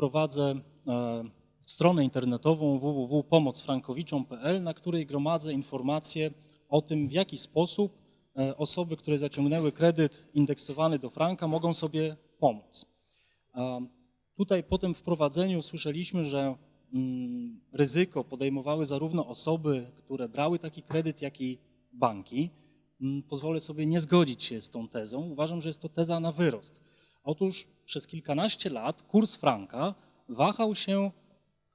prowadzę e, stronę internetową www.pomocfrankowiczom.pl, na której gromadzę informacje o tym, w jaki sposób e, osoby, które zaciągnęły kredyt indeksowany do franka, mogą sobie pomóc. A Tutaj po tym wprowadzeniu słyszeliśmy, że mm, ryzyko podejmowały zarówno osoby, które brały taki kredyt, jak i banki. Mm, Pozwolę sobie nie zgodzić się z tą tezą. Uważam, że jest to teza na wyrost. Otóż przez kilkanaście lat kurs franka wahał się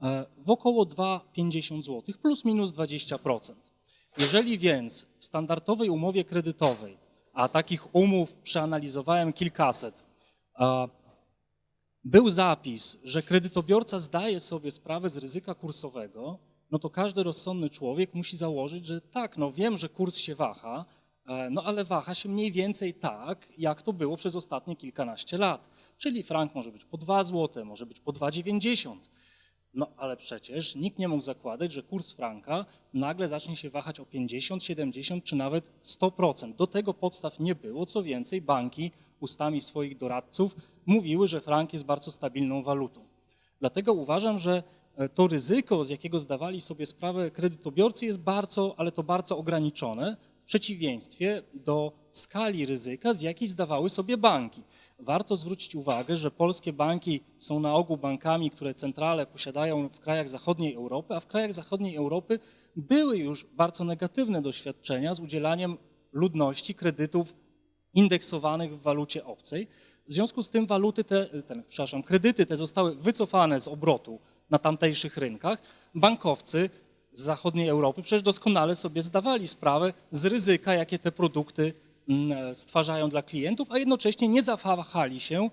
e, w około 2,50 zł, plus minus 20%. Jeżeli więc w standardowej umowie kredytowej, a takich umów przeanalizowałem kilkaset, a był zapis, że kredytobiorca zdaje sobie sprawę z ryzyka kursowego, no to każdy rozsądny człowiek musi założyć, że tak, no wiem, że kurs się waha, e, no ale waha się mniej więcej tak, jak to było przez ostatnie kilkanaście lat. Czyli frank może być po 2 zł, może być po 2,90. No ale przecież nikt nie mógł zakładać, że kurs franka nagle zacznie się wahać o 50, 70 czy nawet 100%. Do tego podstaw nie było. Co więcej, banki ustami swoich doradców mówiły, że frank jest bardzo stabilną walutą. Dlatego uważam, że e, to ryzyko, z jakiego zdawali sobie sprawę kredytobiorcy, jest bardzo, ale to bardzo ograniczone przeciwieństwie do skali ryzyka, z jakiej zdawały sobie banki. Warto zwrócić uwagę, że polskie banki są na ogół bankami, które centrale posiadają w krajach zachodniej Europy, a w krajach zachodniej Europy były już bardzo negatywne doświadczenia z udzielaniem ludności kredytów indeksowanych w walucie obcej. W związku z tym waluty te, ten, przepraszam, kredyty te zostały wycofane z obrotu na tamtejszych rynkach. Bankowcy z zachodniej Europy przecież doskonale sobie zdawali sprawę z ryzyka, jakie te produkty mm, stwarzają dla klientów, a jednocześnie nie zawahali się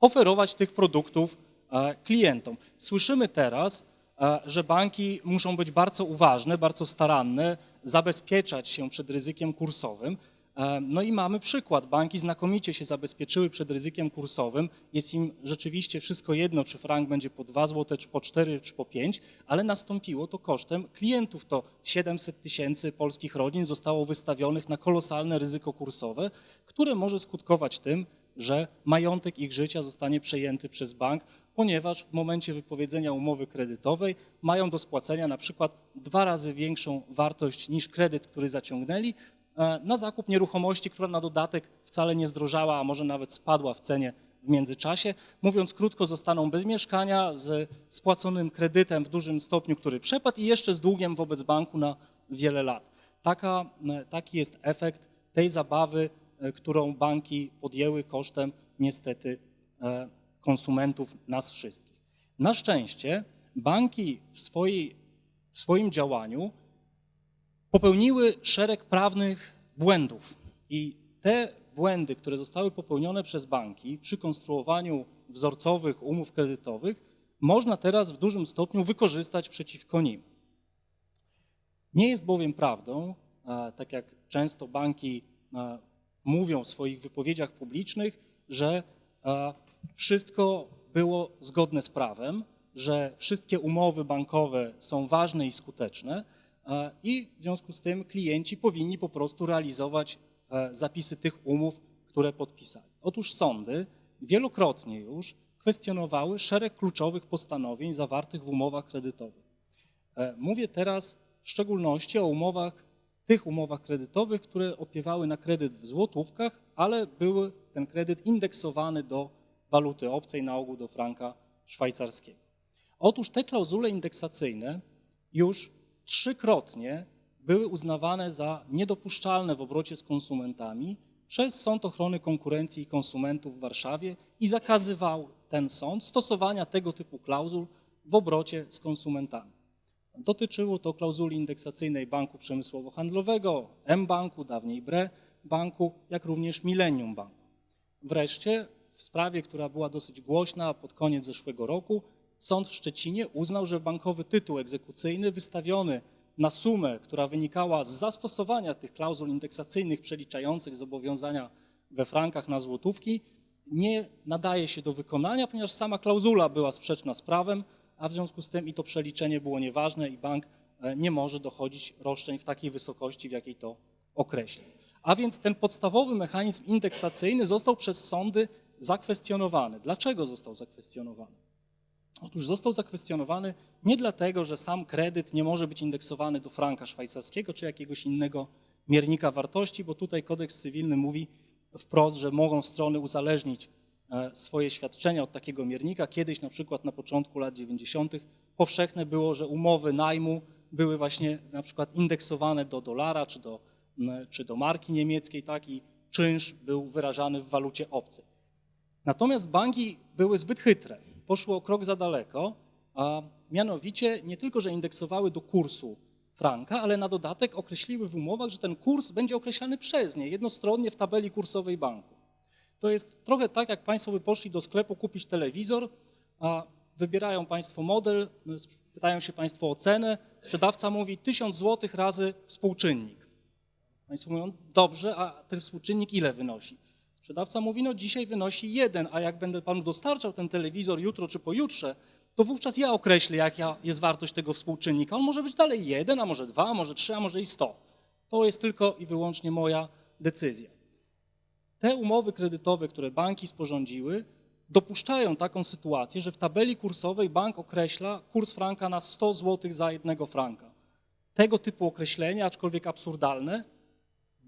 oferować tych produktów e, klientom. Słyszymy teraz, e, że banki muszą być bardzo uważne, bardzo staranne, zabezpieczać się przed ryzykiem kursowym. E, No i mamy przykład. Banki znakomicie się zabezpieczyły przed ryzykiem kursowym. Jest im rzeczywiście wszystko jedno, czy frank będzie po 2 zł, czy po 4, czy po 5, ale nastąpiło to kosztem klientów. To 700 tysięcy polskich rodzin zostało wystawionych na kolosalne ryzyko kursowe, które może skutkować tym, że majątek ich życia zostanie przejęty przez bank, ponieważ w momencie wypowiedzenia umowy kredytowej mają do spłacenia na przykład dwa razy większą wartość niż kredyt, który zaciągnęli, na zakup nieruchomości, która na dodatek wcale nie zdrożała, a może nawet spadła w cenie w międzyczasie. Mówiąc krótko, zostaną bez mieszkania, z spłaconym kredytem w dużym stopniu, który przepadł i jeszcze z długiem wobec banku na wiele lat. Taka, e, taki jest efekt tej zabawy, e, którą banki podjęły kosztem niestety e, konsumentów, nas wszystkich. Na szczęście banki w, swojej, w swoim działaniu popełniły szereg prawnych błędów i te błędy, które zostały popełnione przez banki przy konstruowaniu wzorcowych umów kredytowych, można teraz w dużym stopniu wykorzystać przeciwko nim. Nie jest bowiem prawdą, e, tak jak często banki e, mówią w swoich wypowiedziach publicznych, że e, wszystko było zgodne z prawem, że wszystkie umowy bankowe są ważne i skuteczne i w związku z tym klienci powinni po prostu realizować e, zapisy tych umów, które podpisali. Otóż sądy wielokrotnie już kwestionowały szereg kluczowych postanowień zawartych w umowach kredytowych. E, Mówię teraz w szczególności o umowach, tych umowach kredytowych, które opiewały na kredyt w złotówkach, ale były ten kredyt indeksowany do waluty obcej, na ogół do franka szwajcarskiego. Otóż te klauzule indeksacyjne już trzykrotnie były uznawane za niedopuszczalne w obrocie z konsumentami przez Sąd Ochrony Konkurencji i Konsumentów w Warszawie i zakazywał ten sąd stosowania tego typu klauzul w obrocie z konsumentami. Dotyczyło to klauzuli indeksacyjnej Banku Przemysłowo-Handlowego, M-Banku, dawniej BRE Banku, jak również Millennium Banku. Wreszcie w sprawie, która była dosyć głośna pod koniec zeszłego roku, sąd w Szczecinie uznał, że bankowy tytuł egzekucyjny wystawiony na sumę, która wynikała z zastosowania tych klauzul indeksacyjnych przeliczających zobowiązania we frankach na złotówki, nie nadaje się do wykonania, ponieważ sama klauzula była sprzeczna z prawem, a w związku z tym i to przeliczenie było nieważne i bank e, nie może dochodzić roszczeń w takiej wysokości, w jakiej to określi. A więc ten podstawowy mechanizm indeksacyjny został przez sądy zakwestionowany. Dlaczego został zakwestionowany? Otóż został zakwestionowany nie dlatego, że sam kredyt nie może być indeksowany do franka szwajcarskiego czy jakiegoś innego miernika wartości, bo tutaj kodeks cywilny mówi wprost, że mogą strony uzależnić e, swoje świadczenia od takiego miernika. Kiedyś, na przykład na początku lat 90., powszechne było, że umowy najmu były właśnie na przykład indeksowane do dolara czy do, czy do marki niemieckiej, tak i czynsz był wyrażany w walucie obcej. Natomiast banki były zbyt chytre, poszły o krok za daleko, a mianowicie nie tylko, że indeksowały do kursu franka, ale na dodatek określiły w umowach, że ten kurs będzie określany przez nie jednostronnie w tabeli kursowej banku. To jest trochę tak, jak Państwo by poszli do sklepu kupić telewizor, a wybierają Państwo model, pytają się Państwo o cenę, sprzedawca mówi 1000 zł razy współczynnik. Państwo mówią, dobrze, a ten współczynnik ile wynosi? Sprzedawca mówi, no dzisiaj wynosi jeden, a jak będę Panu dostarczał ten telewizor jutro czy pojutrze, to wówczas ja określę, jaka jest wartość tego współczynnika. On może być dalej jeden, a może dwa, a może trzy, a może i sto. To jest tylko i wyłącznie moja decyzja. Te umowy kredytowe, które banki sporządziły, dopuszczają taką sytuację, że w tabeli kursowej bank określa kurs franka na 100 zł za jednego franka. Tego typu określenie, aczkolwiek absurdalne,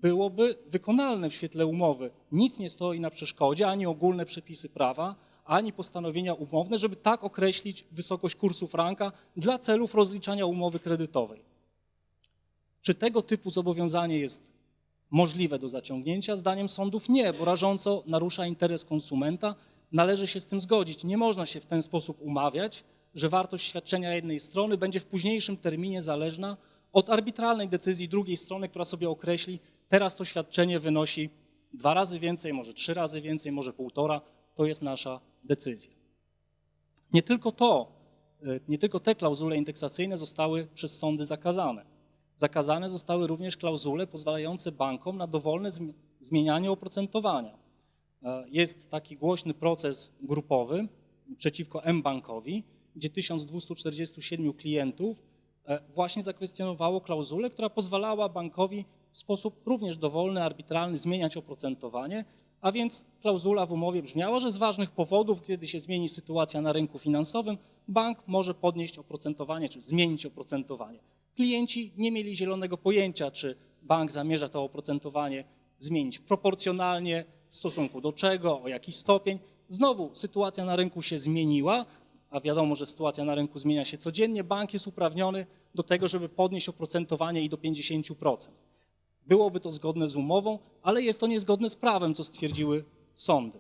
byłoby wykonalne w świetle umowy. Nic nie stoi na przeszkodzie, ani ogólne przepisy prawa, ani postanowienia umowne, żeby tak określić wysokość kursu franka dla celów rozliczania umowy kredytowej. Czy tego typu zobowiązanie jest możliwe do zaciągnięcia? Zdaniem sądów nie, bo rażąco narusza interes konsumenta. Należy się z tym zgodzić. Nie można się w ten sposób umawiać, że wartość świadczenia jednej strony będzie w późniejszym terminie zależna od arbitralnej decyzji drugiej strony, która sobie określi, teraz to świadczenie wynosi dwa razy więcej, może trzy razy więcej, może półtora. To jest nasza decyzja. Nie tylko to, y, nie tylko te klauzule indeksacyjne zostały przez sądy zakazane. Zakazane zostały również klauzule pozwalające bankom na dowolne zmi- zmienianie oprocentowania. E, Jest taki głośny proces grupowy przeciwko M-Bankowi, gdzie 1247 klientów e, właśnie zakwestionowało klauzulę, która pozwalała bankowi w sposób również dowolny, arbitralny zmieniać oprocentowanie, a więc klauzula w umowie brzmiała, że z ważnych powodów, kiedy się zmieni sytuacja na rynku finansowym, bank może podnieść oprocentowanie czy zmienić oprocentowanie. Klienci nie mieli zielonego pojęcia, czy bank zamierza to oprocentowanie zmienić proporcjonalnie, w stosunku do czego, o jaki stopień. Znowu sytuacja na rynku się zmieniła, a wiadomo, że sytuacja na rynku zmienia się codziennie. Bank jest uprawniony do tego, żeby podnieść oprocentowanie i do 50%. Byłoby to zgodne z umową, ale jest to niezgodne z prawem, co stwierdziły sądy.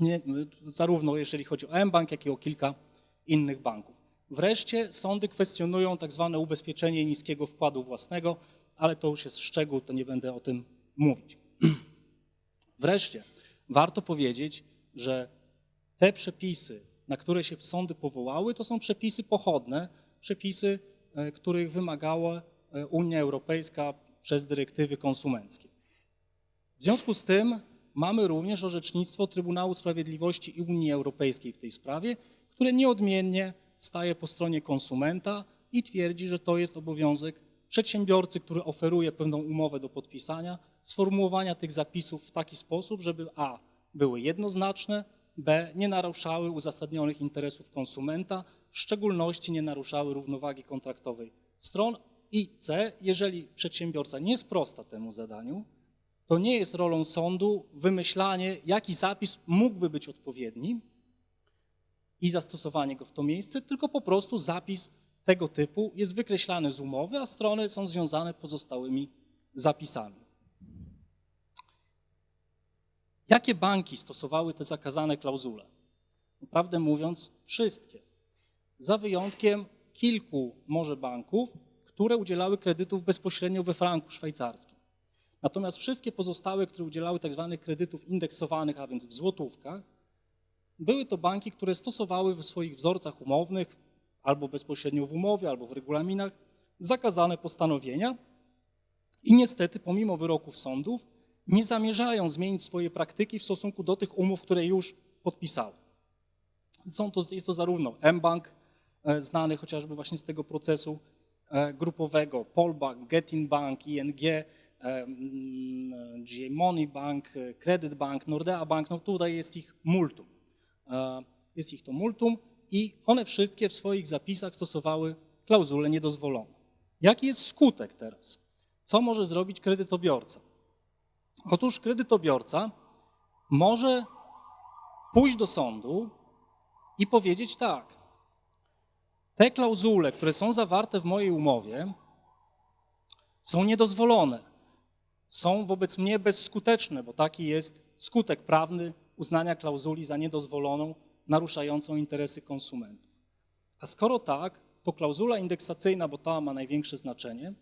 Nie, zarówno jeżeli chodzi o M-Bank, jak i o kilka innych banków. Wreszcie sądy kwestionują tak zwane ubezpieczenie niskiego wkładu własnego, ale to już jest szczegół, to nie będę o tym mówić. Wreszcie warto powiedzieć, że te przepisy, na które się sądy powołały, to są przepisy pochodne, przepisy, e, których wymagała e, Unia Europejska przez dyrektywy konsumenckie. W związku z tym mamy również orzecznictwo Trybunału Sprawiedliwości Unii Europejskiej w tej sprawie, które nieodmiennie staje po stronie konsumenta i twierdzi, że to jest obowiązek przedsiębiorcy, który oferuje pewną umowę do podpisania, sformułowania tych zapisów w taki sposób, żeby a. były jednoznaczne, b. nie naruszały uzasadnionych interesów konsumenta, w szczególności nie naruszały równowagi kontraktowej stron i c. jeżeli przedsiębiorca nie sprosta temu zadaniu, to nie jest rolą sądu wymyślanie, jaki zapis mógłby być odpowiedni i zastosowanie go w to miejsce, tylko po prostu zapis tego typu jest wykreślany z umowy, a strony są związane pozostałymi zapisami. Jakie banki stosowały te zakazane klauzule? Prawdę mówiąc, wszystkie. Za wyjątkiem kilku może banków, które udzielały kredytów bezpośrednio we franku szwajcarskim. Natomiast wszystkie pozostałe, które udzielały tak zwanych kredytów indeksowanych, a więc w złotówkach, były to banki, które stosowały w swoich wzorcach umownych, albo bezpośrednio w umowie, albo w regulaminach, zakazane postanowienia i niestety, pomimo wyroków sądów, nie zamierzają zmienić swojej praktyki w stosunku do tych umów, które już podpisały. Są to, jest to zarówno mBank, e, znany chociażby właśnie z tego procesu grupowego, Polbank, Getin Bank, ING, e, GA Money Bank, e, Credit Bank, Nordea Bank, no tutaj jest ich multum. E, Jest ich to multum i one wszystkie w swoich zapisach stosowały klauzule niedozwolone. Jaki jest skutek teraz? Co może zrobić kredytobiorca? Otóż kredytobiorca może pójść do sądu i powiedzieć tak. Te klauzule, które są zawarte w mojej umowie, są niedozwolone. Są wobec mnie bezskuteczne, bo taki jest skutek prawny uznania klauzuli za niedozwoloną, naruszającą interesy konsumentów. A skoro tak, to klauzula indeksacyjna, bo ta ma największe znaczenie,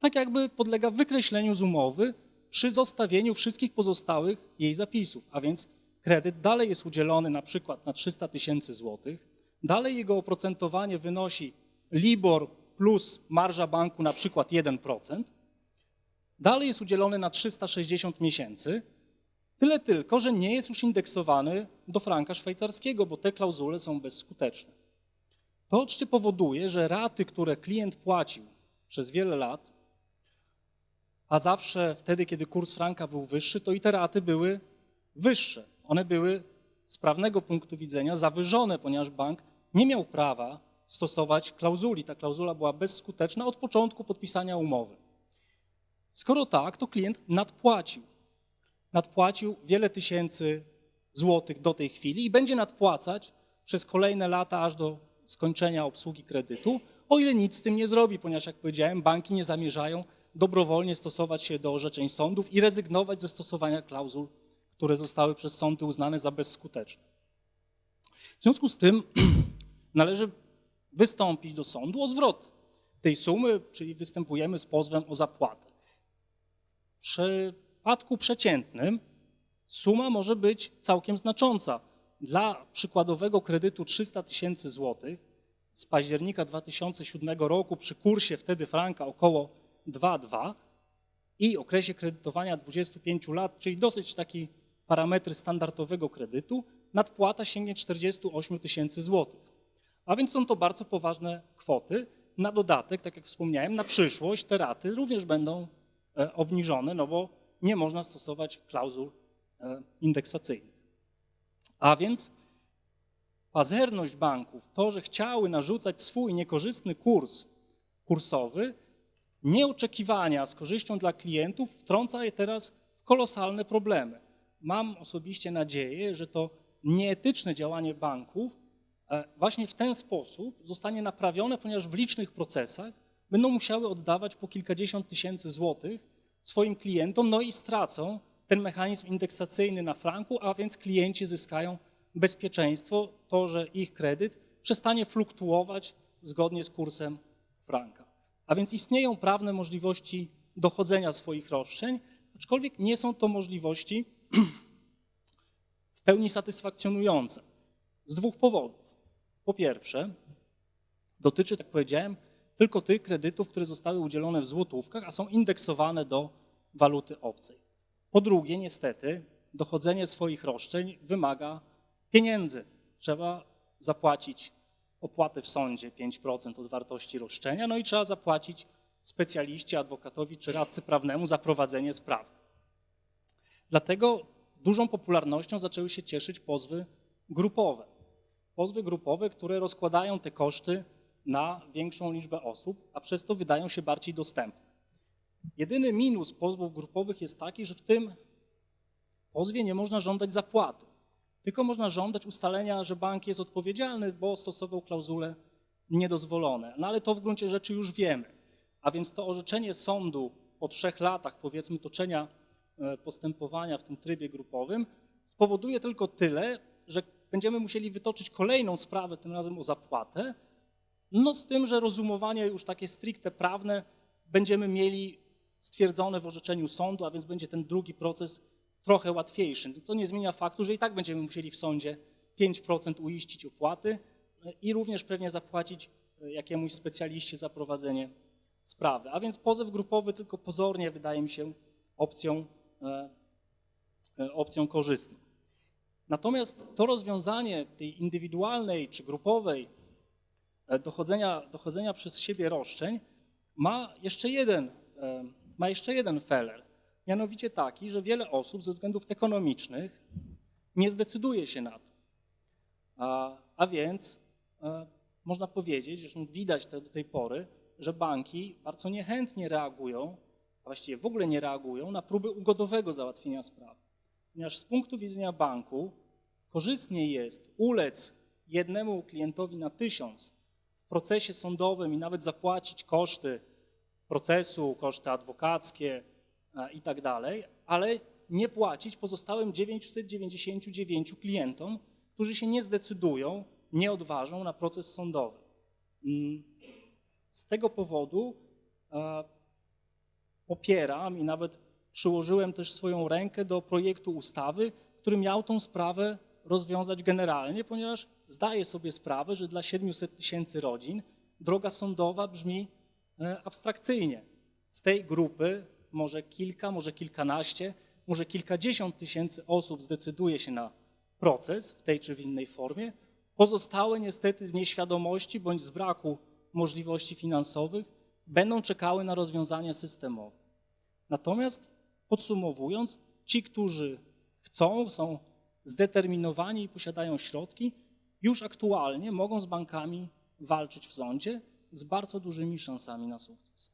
tak jakby podlega wykreśleniu z umowy przy zostawieniu wszystkich pozostałych jej zapisów, a więc kredyt dalej jest udzielony na przykład na 300 tysięcy złotych, dalej jego oprocentowanie wynosi LIBOR plus marża banku na przykład 1%, dalej jest udzielony na 360 miesięcy, tyle tylko, że nie jest już indeksowany do franka szwajcarskiego, bo te klauzule są bezskuteczne. To oczywiście powoduje, że raty, które klient płacił przez wiele lat, a zawsze wtedy, kiedy kurs franka był wyższy, to i te raty były wyższe. One były z prawnego punktu widzenia zawyżone, ponieważ bank nie miał prawa stosować klauzuli. Ta klauzula była bezskuteczna od początku podpisania umowy. Skoro tak, to klient nadpłacił. Nadpłacił wiele tysięcy złotych do tej chwili i będzie nadpłacać przez kolejne lata, aż do skończenia obsługi kredytu, o ile nic z tym nie zrobi, ponieważ, jak powiedziałem, banki nie zamierzają dobrowolnie stosować się do orzeczeń sądów i rezygnować ze stosowania klauzul, które zostały przez sądy uznane za bezskuteczne. W związku z tym należy wystąpić do sądu o zwrot tej sumy, czyli występujemy z pozwem o zapłatę. W przypadku przeciętnym suma może być całkiem znacząca. Dla przykładowego kredytu 300 tysięcy złotych z października 2007 roku przy kursie wtedy franka około 2,2 i okresie kredytowania 25 lat, czyli dosyć taki parametry standardowego kredytu, nadpłata sięgnie 48 tysięcy złotych. A więc są to bardzo poważne kwoty. Na dodatek, tak jak wspomniałem, na przyszłość te raty również będą e, obniżone, no bo nie można stosować klauzul e, indeksacyjnych. A więc pazerność banków, to, że chciały narzucać swój niekorzystny kurs kursowy, nieoczekiwania z korzyścią dla klientów wtrąca je teraz w kolosalne problemy. Mam osobiście nadzieję, że to nieetyczne działanie banków e, właśnie w ten sposób zostanie naprawione, ponieważ w licznych procesach będą musiały oddawać po kilkadziesiąt tysięcy złotych swoim klientom, no i stracą ten mechanizm indeksacyjny na franku, a więc klienci zyskają bezpieczeństwo, to, że ich kredyt przestanie fluktuować zgodnie z kursem franka. A więc istnieją prawne możliwości dochodzenia swoich roszczeń, aczkolwiek nie są to możliwości w pełni satysfakcjonujące. Z dwóch powodów. Po pierwsze, dotyczy, tak powiedziałem, tylko tych kredytów, które zostały udzielone w złotówkach, a są indeksowane do waluty obcej. Po drugie, niestety, dochodzenie swoich roszczeń wymaga pieniędzy. Trzeba zapłacić opłatę w sądzie 5% od wartości roszczenia, no i trzeba zapłacić specjaliście, adwokatowi czy radcy prawnemu za prowadzenie sprawy. Dlatego dużą popularnością zaczęły się cieszyć pozwy grupowe. Pozwy grupowe, które rozkładają te koszty na większą liczbę osób, a przez to wydają się bardziej dostępne. Jedyny minus pozwów grupowych jest taki, że w tym pozwie nie można żądać zapłaty, tylko można żądać ustalenia, że bank jest odpowiedzialny, bo stosował klauzule niedozwolone. No ale to w gruncie rzeczy już wiemy. A więc to orzeczenie sądu po trzech latach, powiedzmy, toczenia postępowania w tym trybie grupowym spowoduje tylko tyle, że będziemy musieli wytoczyć kolejną sprawę, tym razem o zapłatę, no z tym, że rozumowanie już takie stricte prawne będziemy mieli stwierdzone w orzeczeniu sądu, a więc będzie ten drugi proces trochę łatwiejszy. To nie zmienia faktu, że i tak będziemy musieli w sądzie 5% uiścić opłaty i również pewnie zapłacić jakiemuś specjaliście za prowadzenie sprawy. A więc pozew grupowy tylko pozornie wydaje mi się opcją, e, e, opcją korzystną. Natomiast to rozwiązanie tej indywidualnej czy grupowej e, dochodzenia, dochodzenia przez siebie roszczeń ma jeszcze jeden ma jeszcze jeden feller, mianowicie taki, że wiele osób ze względów ekonomicznych nie zdecyduje się na to. A, A więc e, można powiedzieć, że widać to do tej pory, że banki bardzo niechętnie reagują, a właściwie w ogóle nie reagują na próby ugodowego załatwienia sprawy. Ponieważ z punktu widzenia banku korzystniej jest ulec jednemu klientowi na tysiąc w procesie sądowym i nawet zapłacić koszty procesu, koszty adwokackie i tak dalej, ale nie płacić pozostałym 999 klientom, którzy się nie zdecydują, nie odważą na proces sądowy. Mm, Z tego powodu popieram i nawet przyłożyłem też swoją rękę do projektu ustawy, który miał tą sprawę rozwiązać generalnie, ponieważ zdaję sobie sprawę, że dla 700 tysięcy rodzin droga sądowa brzmi e, abstrakcyjnie. Z tej grupy może kilka, może kilkanaście, może kilkadziesiąt tysięcy osób zdecyduje się na proces w tej czy w innej formie. Pozostałe niestety z nieświadomości bądź z braku możliwości finansowych będą czekały na rozwiązania systemowe. Natomiast podsumowując, ci, którzy chcą, są zdeterminowani i posiadają środki, już aktualnie mogą z bankami walczyć w sądzie z bardzo dużymi szansami na sukces.